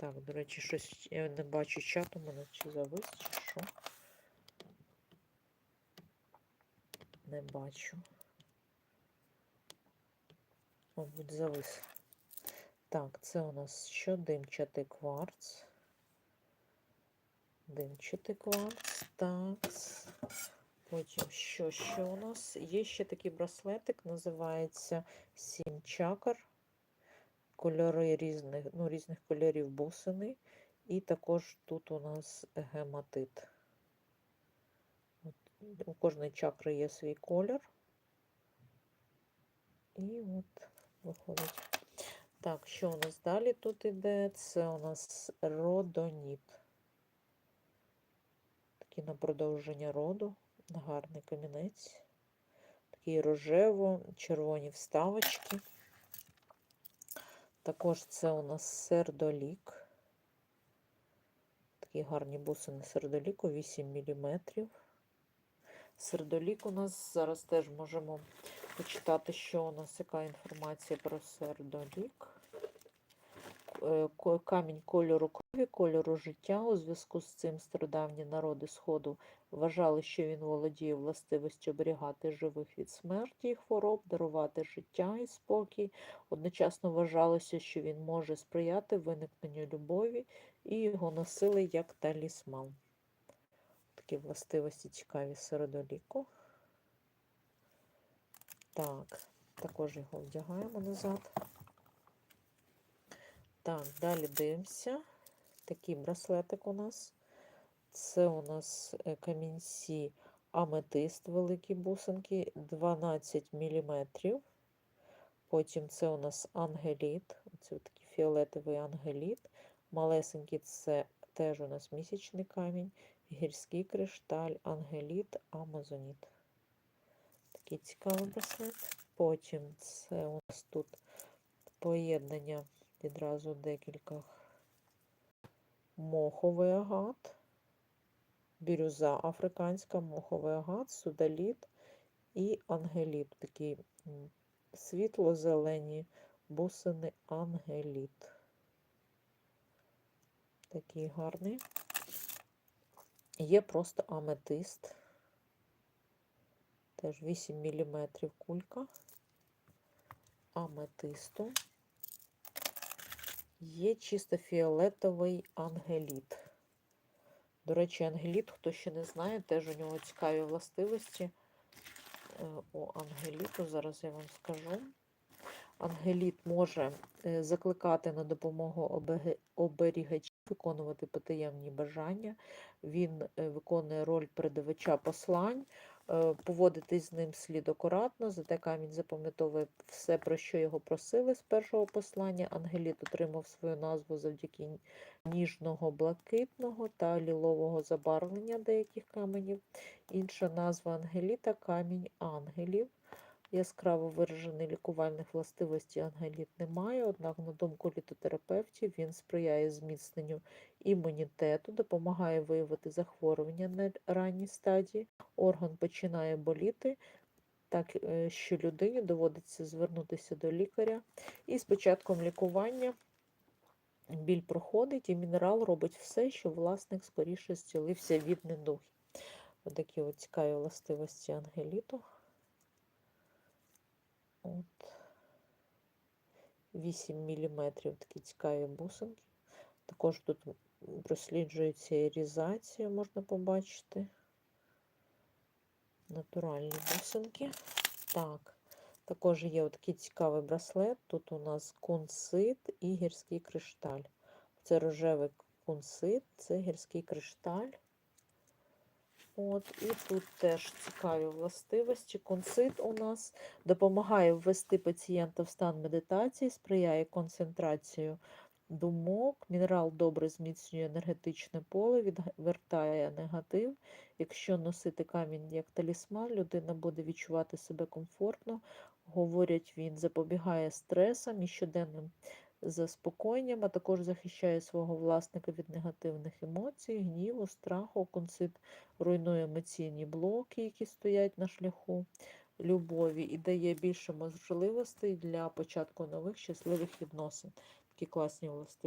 Так, до речі, щось я не бачу чат у мене чи завис, чи що. Не бачу. Мабуть, завис. Так, це у нас що? Димчатий кварц. Димчатий кварц. Так. Потім що ще у нас? Є ще такий браслетик, називається Сім чакр. Кольори різних, ну, різних кольорів бусини. І також тут у нас гематит. От, у кожної чакри є свій колір. І от виходить. Так, що у нас далі тут іде? Це у нас родоніт. Такий на продовження роду. Гарний камінець. Такий рожево-червоні вставочки. Також це у нас сердолік. Такі гарні бусини сердоліку, 8 мм. Сердолік у нас зараз теж можемо почитати, що у нас яка інформація про сердолік. Е, камінь кольору крові, кольору життя. У зв'язку з цим стародавні народи Сходу вважали, що він володіє властивістю оберігати живих від смерті і хвороб, дарувати життя і спокій. Одночасно вважалося, що він може сприяти виникненню любові, і його носили як талісман. Такі властивості цікаві середоліку. Так, також його вдягаємо назад. Так, далі дивимося. Такий браслетик у нас. Це у нас е, камінці аметист, великі бусинки, 12 мм. Потім це у нас ангеліт. Оце такий фіолетовий ангеліт. Малесенький це теж у нас місячний камінь, гірський кришталь, ангеліт, амазоніт. Такий цікавий браслет. Потім це у нас тут поєднання відразу декілька моховий агат, бірюза африканська, моховий агат, судаліт і ангеліт. Такі світло-зелені бусини ангеліт. Такий гарний. Є просто аметист. Теж 8 мм кулька аметисту. Є чисто фіолетовий ангеліт. До речі, ангеліт, хто ще не знає, теж у нього цікаві властивості. О, ангеліту, зараз я вам скажу. Ангеліт може е, закликати на допомогу оберігачів, виконувати потаємні бажання. Він е, виконує роль передавача послань. Е, поводитись з ним слід акуратно, зате камінь запам'ятовує все, про що його просили з першого послання. Ангеліт отримав свою назву завдяки ніжного, блакитного та лілового забарвлення деяких каменів. Інша назва ангеліта камінь ангелів. Яскраво виражений лікувальних властивостей ангеліт немає, однак, на думку літотерапевтів, він сприяє зміцненню імунітету, допомагає виявити захворювання на ранній стадії, орган починає боліти, так е, що людині доводиться звернутися до лікаря. І з початком лікування біль проходить, і мінерал робить все, щоб власник скоріше зцілився від недуги. Отакі от цікаві властивості ангеліту. От. 8 мм такі цікаві бусинки. Також тут просліджується ірізація, можна побачити. Натуральні бусинки. Так, також є такий цікавий браслет. Тут у нас кунсит і гірський кришталь. Це рожевий кунсит, це гірський кришталь. От, І тут теж цікаві властивості. Концит у нас допомагає ввести пацієнта в стан медитації, сприяє концентрацію думок. Мінерал добре зміцнює енергетичне поле, відвертає негатив. Якщо носити камінь як талісман, людина буде відчувати себе комфортно. Говорять, він запобігає стресам і щоденним заспокоєнням, а також захищає свого власника від негативних емоцій, гніву, страху, концит руйнує емоційні блоки, які стоять на шляху любові, і дає більше можливостей для початку нових щасливих відносин. Такі класні властивості.